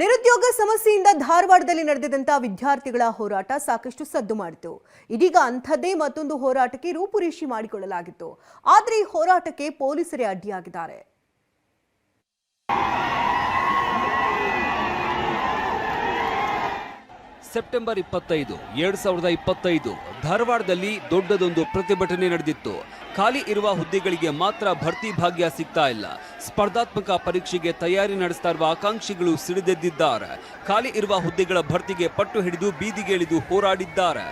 ನಿರುದ್ಯೋಗ ಸಮಸ್ಯೆಯಿಂದ ಧಾರವಾಡದಲ್ಲಿ ನಡೆದಿದ್ದಂತಹ ವಿದ್ಯಾರ್ಥಿಗಳ ಹೋರಾಟ ಸಾಕಷ್ಟು ಸದ್ದು ಮಾಡಿತು. ಇದೀಗ ಅಂಥದ್ದೇ ಮತ್ತೊಂದು ಹೋರಾಟಕ್ಕೆ ರೂಪುರೇಷಿ ಮಾಡಿಕೊಳ್ಳಲಾಗಿತ್ತು. ಆದರೆ ಈ ಹೋರಾಟಕ್ಕೆ ಪೊಲೀಸರೇ ಅಡ್ಡಿಯಾಗಿದ್ದಾರೆ. ಸೆಪ್ಟೆಂಬರ್ ಇಪ್ಪತ್ತೈದು, ಎರಡ್ ಸಾವಿರದ ಇಪ್ಪತ್ತೈದು, ಧಾರವಾಡದಲ್ಲಿ ದೊಡ್ಡದೊಂದು ಪ್ರತಿಭಟನೆ ನಡೆದಿತ್ತು. ಖಾಲಿ ಇರುವ ಹುದ್ದೆಗಳಿಗೆ ಮಾತ್ರ ಭರ್ತಿ ಭಾಗ್ಯ ಸಿಗ್ತಾ ಇಲ್ಲ. ಸ್ಪರ್ಧಾತ್ಮಕ ಪರೀಕ್ಷೆಗೆ ತಯಾರಿ ನಡೆಸ್ತಾ ಇರುವ ಆಕಾಂಕ್ಷಿಗಳು ಸಿಡಿದೆದ್ದಿದ್ದಾರೆ. ಖಾಲಿ ಇರುವ ಹುದ್ದೆಗಳ ಭರ್ತಿಗೆ ಪಟ್ಟು ಹಿಡಿದು ಬೀದಿಗಿಳಿದು ಹೋರಾಡಿದ್ದಾರೆ.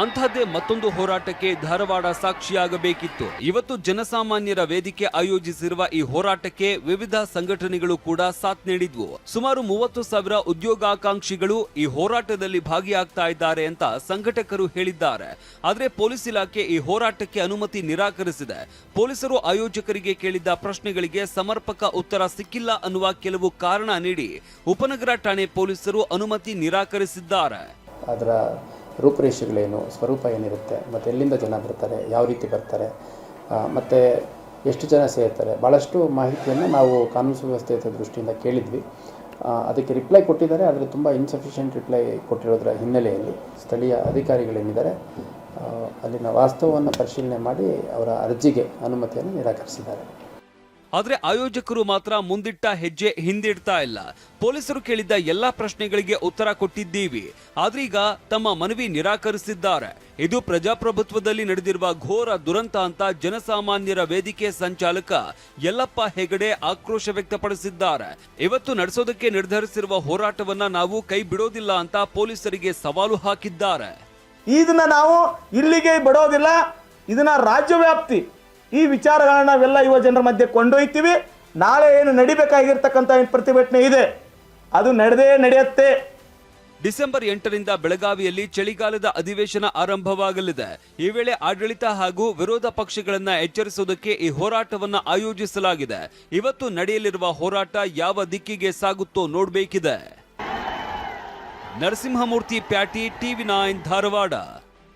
ಅಂತಹದ್ದೇ ಮತ್ತೊಂದು ಹೋರಾಟಕ್ಕೆ ಧಾರವಾಡ ಸಾಕ್ಷಿಯಾಗಬೇಕಿತ್ತು. ಇವತ್ತು ಜನಸಾಮಾನ್ಯರ ವೇದಿಕೆ ಆಯೋಜಿಸಿರುವ ಈ ಹೋರಾಟಕ್ಕೆ ವಿವಿಧ ಸಂಘಟನೆಗಳು ಕೂಡ ಸಾಥ್ ನೀಡಿದ್ವು. ಸುಮಾರು ಮೂವತ್ತು ಸಾವಿರ ಉದ್ಯೋಗಾಕಾಂಕ್ಷಿಗಳು ಈ ಹೋರಾಟದಲ್ಲಿ ಭಾಗಿಯಾಗ್ತಾ ಇದ್ದಾರೆ ಅಂತ ಸಂಘಟಕರು ಹೇಳಿದ್ದಾರೆ. ಆದರೆ ಪೊಲೀಸ್ ಇಲಾಖೆ ಈ ಹೋರಾಟಕ್ಕೆ ಅನುಮತಿ ನಿರಾಕರಿಸಿದೆ. ಪೊಲೀಸರು ಆಯೋಜಕರಿಗೆ ಕೇಳಿದ್ದ ಪ್ರಶ್ನೆಗಳಿಗೆ ಸಮರ್ಪಕ ಉತ್ತರ ಸಿಕ್ಕಿಲ್ಲ ಅನ್ನುವ ಕೆಲವು ಕಾರಣ ನೀಡಿ ಉಪನಗರ ಠಾಣೆ ಪೊಲೀಸರು ಅನುಮತಿ ನಿರಾಕರಿಸಿದ್ದಾರೆ. ಅದರ ರೂಪುರೇಷೆಗಳೇನು? ಸ್ವರೂಪ ಏನಿರುತ್ತೆ? ಮತ್ತು ಎಲ್ಲಿಂದ ಜನ ಬರ್ತಾರೆ? ಯಾವ ರೀತಿ ಬರ್ತಾರೆ? ಮತ್ತು ಎಷ್ಟು ಜನ ಸೇರ್ತಾರೆ? ಭಾಳಷ್ಟು ಮಾಹಿತಿಯನ್ನು ನಾವು ಕಾನೂನು ಸುವ್ಯವಸ್ಥೆ ದೃಷ್ಟಿಯಿಂದ ಕೇಳಿದ್ವಿ. ಅದಕ್ಕೆ ರಿಪ್ಲೈ ಕೊಟ್ಟಿದ್ದಾರೆ. ಆದರೆ ತುಂಬ ಇನ್ಸಫಿಷಿಯೆಂಟ್ ರಿಪ್ಲೈ ಕೊಟ್ಟಿರೋದ್ರ ಹಿನ್ನೆಲೆಯಲ್ಲಿ ಸ್ಥಳೀಯ ಅಧಿಕಾರಿಗಳೇನಿದ್ದಾರೆ ಅಲ್ಲಿನ ವಾಸ್ತವವನ್ನು ಪರಿಶೀಲನೆ ಮಾಡಿ ಅವರ ಅರ್ಜಿಗೆ ಅನುಮತಿಯನ್ನು ನಿರಾಕರಿಸಿದ್ದಾರೆ. ಆದ್ರೆ ಆಯೋಜಕರು ಮಾತ್ರ ಮುಂದಿಟ್ಟ ಹೆಜ್ಜೆ ಹಿಂದಿಡ್ತಾ ಇಲ್ಲ. ಪೊಲೀಸರು ಕೇಳಿದ್ದ ಎಲ್ಲಾ ಪ್ರಶ್ನೆಗಳಿಗೆ ಉತ್ತರ ಕೊಟ್ಟಿದ್ದೀವಿ. ಆದ್ರೀಗ ತಮ್ಮ ಮನವಿ ನಿರಾಕರಿಸಿದ್ದಾರೆ. ಇದು ಪ್ರಜಾಪ್ರಭುತ್ವದಲ್ಲಿ ನಡೆದಿರುವ ಘೋರ ದುರಂತ ಅಂತ ಜನಸಾಮಾನ್ಯರ ವೇದಿಕೆ ಸಂಚಾಲಕ ಯಲ್ಲಪ್ಪ ಹೆಗಡೆ ಆಕ್ರೋಶ ವ್ಯಕ್ತಪಡಿಸಿದ್ದಾರೆ. ಇವತ್ತು ನಡೆಸೋದಕ್ಕೆ ನಿರ್ಧರಿಸಿರುವ ಹೋರಾಟವನ್ನ ನಾವು ಕೈ ಬಿಡೋದಿಲ್ಲ ಅಂತ ಪೊಲೀಸರಿಗೆ ಸವಾಲು ಹಾಕಿದ್ದಾರೆ. ಇದನ್ನ ನಾವು ಇಲ್ಲಿಗೆ ಬಿಡೋದಿಲ್ಲ. ಇದನ್ನ ರಾಜ್ಯ ವ್ಯಾಪ್ತಿ ಈ ವಿಚಾರಗಳನ್ನ ನಾವೆಲ್ಲ ಯುವ ಜನರ ಮಧ್ಯೆ ಕೊಂಡೊಯ್ತೀವಿ. ನಾಳೆ ಏನು ನಡಿಬೇಕಾಗಿರ್ತಕ್ಕಂಥ ಪ್ರತಿಭಟನೆ ಇದೆ, ಅದು ನಡೆದೇ ನಡೆಯುತ್ತೆ. ಡಿಸೆಂಬರ್ ಎಂಟರಿಂದ ಬೆಳಗಾವಿಯಲ್ಲಿ ಚಳಿಗಾಲದ ಅಧಿವೇಶನ ಆರಂಭವಾಗಲಿದೆ. ಈ ವೇಳೆ ಆಡಳಿತ ಹಾಗೂ ವಿರೋಧ ಪಕ್ಷಗಳನ್ನ ಎಚ್ಚರಿಸುವುದಕ್ಕೆ ಈ ಹೋರಾಟವನ್ನು ಆಯೋಜಿಸಲಾಗಿದೆ. ಇವತ್ತು ನಡೆಯಲಿರುವ ಹೋರಾಟ ಯಾವ ದಿಕ್ಕಿಗೆ ಸಾಗುತ್ತೋ ನೋಡಬೇಕಿದೆ. Narasimhamurthy Pyati, TV nine Dharwad.